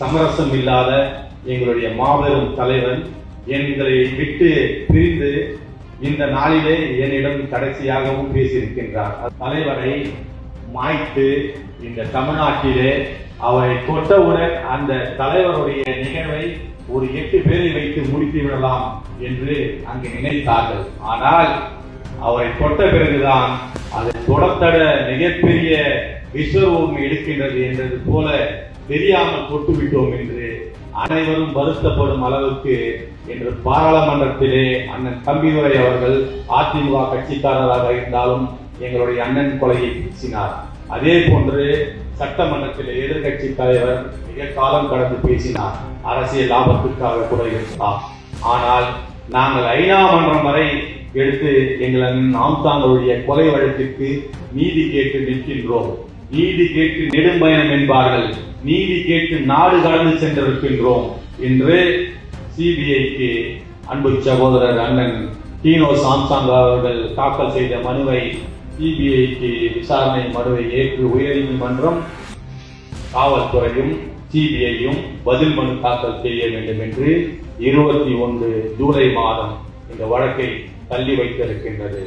சமரசம் இல்லாத எங்களுடைய மாபெரும் தலைவன் எங்களை விட்டு பிரிந்து இந்த நாளிலே என்னிடம் கடைசியாகவும் பேசியிருக்கின்றார். தலைவரை மாய்த்து இந்த தமிழ்நாட்டிலே அவரை தொட்டவுடன் அந்த தலைவருடைய நிகழ்வை ஒரு எட்டு பேரை வைத்து முடித்து விடலாம் என்று அங்கு நினைத்தார்கள். ஆனால் அவரை தொட்ட பிறகுதான் அது தொடத்தட மிகப்பெரிய விஸ்வரூபம் எடுக்கின்றது என்றது போல தெரியாமல் தொட்டுவிட்டோம் என்று அனைவரும் வருத்தப்படும் அளவுக்கு என்று பாராளுமன்றத்திலே அண்ணன் தம்பிதுரை அவர்கள் அதிமுக கட்சிக்காரராக இருந்தாலும் எங்களுடைய அண்ணன் கொலையை பேசினார் அதே போன்று சட்டமன்றத்தில் எதிர்கட்சி தலைவர் மிக காலம் கடந்து பேசினார். அரசியல் லாபத்திற்காக கூட இருக்கலாம் ஆனால் நாங்கள் ஐநா மன்றம் வரை எடுத்து எங்கள் நாம்தாங்களுடைய கொலை வழக்கிற்கு நீதி கேட்டு நிற்கின்றோம். நீதி கேட்டு நெடும்பயணம் என்பார்கள். நீதி கேட்டு நாடு கடந்து சென்றிருக்கின்றோம் என்று சிபிஐக்கு அன்பு சகோதரர் அண்ணன் டீனோ சாம்சாங் அவர்கள் தாக்கல் செய்த மனுவை சிபிஐக்கு விசாரணை மனுவை ஏற்று உயர்நீதிமன்றம் காவல்துறையும் சிபிஐயும் பதில் மனு தாக்கல் செய்ய வேண்டும் என்று இருபத்தி ஒன்று ஜூலை மாதம் இந்த வழக்கை தள்ளி வைத்திருக்கின்றது.